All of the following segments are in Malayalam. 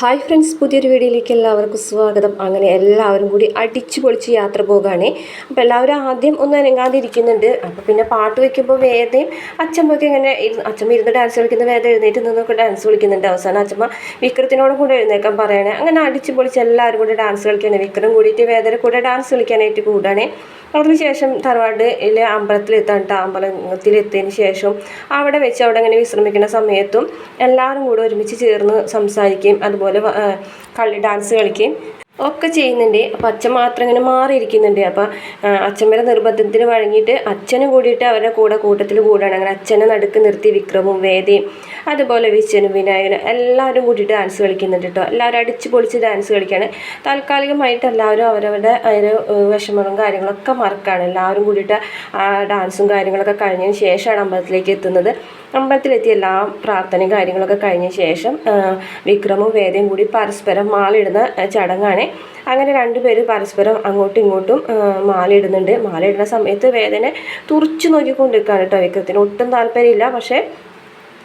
ഹായ് ഫ്രണ്ട്സ് പുതിയൊരു വീഡിയോയിലേക്ക് എല്ലാവർക്കും സ്വാഗതം. അങ്ങനെ എല്ലാവരും കൂടി അടിച്ചു പൊളിച്ച് യാത്ര പോകാണേ. അപ്പോൾ എല്ലാവരും ആദ്യം ഒന്നും അനങ്ങാതിരിക്കുന്നുണ്ട്. അപ്പോൾ പിന്നെ പാട്ട് വയ്ക്കുമ്പോൾ വേദയും അച്ഛമ്മയൊക്കെ ഇങ്ങനെ അച്ഛമ്മ ഇരുന്ന് ഡാൻസ് കളിക്കുന്ന വേദ എഴുന്നേറ്റ് നിന്നൊക്കെ ഡാൻസ് കളിക്കുന്നുണ്ട്. അവസാനം അച്ഛമ്മ വിക്രത്തിനോടും കൂടെ എഴുന്നേക്കാൻ പറയണേ. അങ്ങനെ അടിച്ചു പൊളിച്ച് എല്ലാവരും കൂടെ ഡാൻസ് കളിക്കുകയാണ് വിക്രം കൂടിയിട്ട് വേദന കൂടെ ഡാൻസ് കളിക്കാനായിട്ട് കൂടാണേ. അതിനുശേഷം തറവാടിലെ അമ്പലത്തിലെത്താൻ കേട്ടോ അമ്പലത്തിലെത്തിയതിന് ശേഷം അവിടെ വെച്ച് അവിടെ ഇങ്ങനെ വിശ്രമിക്കുന്ന സമയത്തും എല്ലാവരും കൂടെ ഒരുമിച്ച് ചേർന്ന് സംസാരിക്കുകയും അതുപോലെ വ- കള്ളി കളി ഡാൻസ് കളിക്കുകയും ഒക്കെ ചെയ്യുന്നുണ്ട്. അപ്പം അച്ഛൻ മാത്രം ഇങ്ങനെ മാറിയിരിക്കുന്നുണ്ട്. അപ്പം അച്ഛമ്മയുടെ നിർബന്ധത്തിന് വഴങ്ങിയിട്ട് അച്ഛനും കൂടിയിട്ട് അവരുടെ കൂടെ കൂട്ടത്തിൽ കൂടാണ്. അങ്ങനെ അച്ഛനെ നടുക്ക് നിർത്തി വിക്രമും വേദയും അതുപോലെ വിശ്വനും വിനായകനും എല്ലാവരും കൂടി ഡാൻസ് കളിക്കുന്നുണ്ട് കേട്ടോ എല്ലാവരും അടിച്ച് പൊളിച്ച് ഡാൻസ് കളിക്കുകയാണ് താൽക്കാലികമായിട്ട് എല്ലാവരും അവരവരുടെ ഒരു വിഷമങ്ങളും കാര്യങ്ങളൊക്കെ മറക്കാണ്. എല്ലാവരും കൂടിയിട്ട് ആ ഡാൻസും കാര്യങ്ങളൊക്കെ കഴിഞ്ഞതിന് ശേഷമാണ് അമ്പലത്തിലേക്ക് എത്തുന്നത്. അമ്പലത്തിലെത്തി എല്ലാ പ്രാർത്ഥനയും കാര്യങ്ങളൊക്കെ കഴിഞ്ഞ ശേഷം വിക്രമും വേദയും കൂടി പരസ്പരം മാളിടുന്ന ആ, ചടങ്ങാണ് അങ്ങനെ രണ്ടുപേരും പരസ്പരം അങ്ങോട്ടും ഇങ്ങോട്ടും മാലയിടുന്നുണ്ട്. മാലയിടുന്ന സമയത്ത് വേദന തുറച്ചു നോക്കിക്കൊണ്ടിരിക്കുകയാണ് കേട്ടോ. വിക്രത്തിന് ഒട്ടും താല്പര്യമില്ല. പക്ഷേ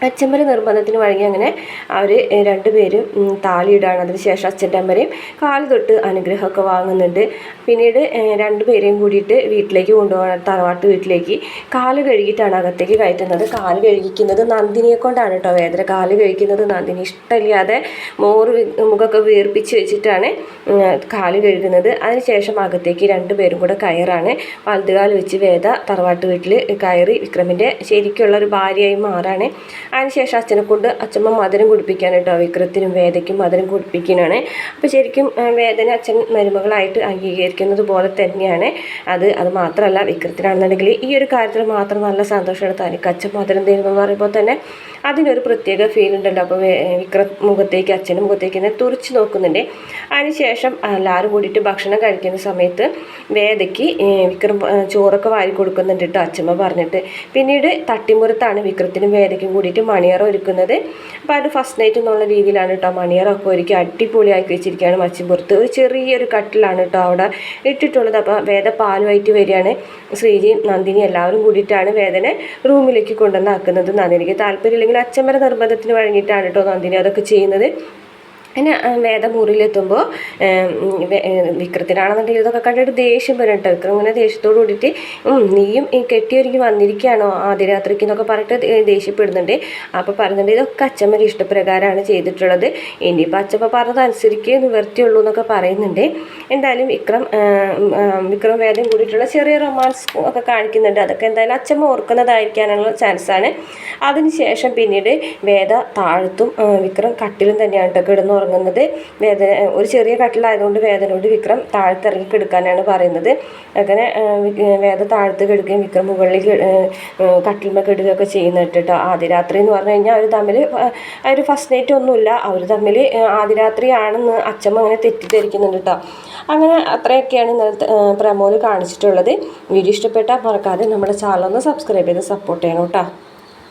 അച്ഛമ്മയുടെ നിർബന്ധത്തിന് വഴങ്ങി അങ്ങനെ അവർ രണ്ടുപേരും താലിയിടാണ്. അതിനുശേഷം അച്ഛന്റെ അമ്മരെയും കാൽ തൊട്ട് അനുഗ്രഹമൊക്കെ വാങ്ങുന്നുണ്ട്. പിന്നീട് രണ്ടുപേരെയും കൂടിയിട്ട് വീട്ടിലേക്ക് കൊണ്ടുപോകണം തറവാട്ട് വീട്ടിലേക്ക് കാൽ കഴുകിയിട്ടാണ് അകത്തേക്ക് കയറ്റുന്നത്. കാൽ കഴുകിക്കുന്നത് നന്ദിനിയെ കൊണ്ടാണ് കേട്ടോ. വേദന. കാൽ കഴിക്കുന്നത് നന്ദിനി ഇഷ്ടമില്ലാതെ മോറ് മുഖമൊക്കെ വീർപ്പിച്ച് വെച്ചിട്ടാണ് കാൽ കഴുകുന്നത്. അതിനുശേഷം അകത്തേക്ക് രണ്ടുപേരും കൂടെ കയറാണ്. വലതുകാൽ വെച്ച് വേദ തറവാട്ട് വീട്ടിൽ കയറി വിക്രമിന്റെ ശരിക്കുള്ള ഒരു ഭാര്യയായി മാറാണ്. അതിനുശേഷം അച്ഛനെ കൊണ്ട് അച്ഛമ്മ മധുരം കുടിപ്പിക്കാൻ കേട്ടോ വിക്രത്തിനും വേദയ്ക്കും മധുരം കുടിപ്പിക്കാനാണ് അപ്പോൾ ശരിക്കും വേദന അച്ഛൻ മരുമകളായിട്ട് അംഗീകരിക്കുന്നത് പോലെ തന്നെയാണ്. അത് അത് മാത്രമല്ല വിക്രത്തിനാണെന്നുണ്ടെങ്കിൽ ഈ ഒരു കാര്യത്തിൽ മാത്രം നല്ല സന്തോഷമാണ്. തനിക്ക് അച്ഛൻ മധുരം തരുന്നു എന്ന് പറയുമ്പോൾ തന്നെ അതിനൊരു പ്രത്യേക ഫീൽ ഉണ്ടല്ലോ. അപ്പോൾ വിക്രം മുഖത്തേക്ക് അച്ഛന്റെ മുഖത്തേക്ക് തന്നെ തുറച്ച് നോക്കുന്നുണ്ട്. അതിനുശേഷം എല്ലാവരും കൂടിയിട്ട് ഭക്ഷണം കഴിക്കുന്ന സമയത്ത് വേദയ്ക്ക് വിക്രം ചോറൊക്കെ വാരി കൊടുക്കുന്നുണ്ട് കേട്ടോ അച്ഛമ്മ പറഞ്ഞിട്ട്. പിന്നീട് തട്ടിമുറത്താണ് വിക്രത്തിനും വേദയ്ക്കും കൂടിയിട്ട് മണിയറ ഒരുക്കുന്നത്. അപ്പോൾ അത് ഫസ്റ്റ് നൈറ്റ് എന്നുള്ള രീതിയിലാണ് കേട്ടോ മണിയറൊക്കെ ഒരുക്കി അടിപൊളിയാക്കി വെച്ചിരിക്കുകയാണ് മച്ചിമ്പുറത്ത് ഒരു ചെറിയൊരു കട്ടിലാണ് കേട്ടോ അവിടെ ഇട്ടിട്ടുള്ളത്. അപ്പോൾ വേദ പാലുമായിട്ട് വരികയാണ്. ശ്രീജിയും നന്ദിനി എല്ലാവരും കൂടിയിട്ടാണ് വേദനെ റൂമിലേക്ക് കൊണ്ടുവന്നാക്കുന്നത് നന്ദിനിക്ക് താല്പര്യമില്ലെങ്കിൽ അച്ഛമ്മയുടെ നിർബന്ധത്തിന് വഴങ്ങിയിട്ടാണ് കേട്ടോ നന്ദിനി അതൊക്കെ ചെയ്യുന്നത്. പിന്നെ ആ, വേദ വിക്രത്തിനാണെന്നുണ്ടെങ്കിൽ ഇതൊക്കെ കണ്ടിട്ട് ദേഷ്യം വരും കേട്ടോ. വിക്രം ഇങ്ങനെ ദേഷ്യത്തോട് കൂടിയിട്ട് "ഉം, നീയും കെട്ടിയൊരുക്കി വന്നിരിക്കുകയാണോ ആദ്യ രാത്രിക്ക് എന്നൊക്കെ പറഞ്ഞിട്ട് ദേഷ്യപ്പെടുന്നുണ്ട്. അപ്പോൾ പറയുന്നുണ്ട് ഇതൊക്കെ അച്ഛമ്മ ഇഷ്ടപ്രകാരമാണ് ചെയ്തിട്ടുള്ളത്. ഇനിയിപ്പോൾ അച്ഛമ്മ പറഞ്ഞത് അനുസരിക്കേ നിവർത്തിയുള്ളൂ എന്നൊക്കെ പറയുന്നുണ്ട്. എന്തായാലും വിക്രം വിക്രം വേദം കൂടിയിട്ടുള്ള ചെറിയ റൊമാൻസ് ഒക്കെ കാണിക്കുന്നുണ്ട്. അതൊക്കെ എന്തായാലും അച്ഛമ്മ ഓർക്കുന്നതായിരിക്കാനുള്ള ചാൻസാണ്. അതിനുശേഷം പിന്നീട് വേദ താഴത്തും വിക്രം കട്ടിലും തന്നെയാണ് കേട്ടോ കിടന്നുറങ്ങുന്നത് വേദന ഒരു ചെറിയ കട്ടിലായതുകൊണ്ട് വേദനയോട് വിക്രം താഴ്ത്തിറങ്ങി കിടക്കാനാണ് പറയുന്നത്. അങ്ങനെ വേദ താഴ്ത്ത് കിടക്കുകയും വിക്രം മുകളിൽ കട്ടിൽമ കിടുകയൊക്കെ ചെയ്യുന്നുണ്ട് കേട്ടോ ആദ്യ രാത്രി എന്ന് പറഞ്ഞു കഴിഞ്ഞാൽ അവർ തമ്മിൽ ഒരു ഫസ്റ്റ് നൈറ്റ് ഒന്നുമില്ല. അവർ തമ്മിൽ ആദ്യ രാത്രിയാണെന്ന് അച്ഛമ്മ അങ്ങനെ തെറ്റിദ്ധരിക്കുന്നുണ്ട് കേട്ടോ. അങ്ങനെ അത്രയൊക്കെയാണ് ഇന്നലത്തെ പ്രമോൽ കാണിച്ചിട്ടുള്ളത്. വീഡിയോ ഇഷ്ടപ്പെട്ടാൽ മറക്കാതെ നമ്മുടെ ചാനൽ ഒന്ന് സബ്സ്ക്രൈബ് ചെയ്ത് സപ്പോർട്ട് ചെയ്യണം കേട്ടോ.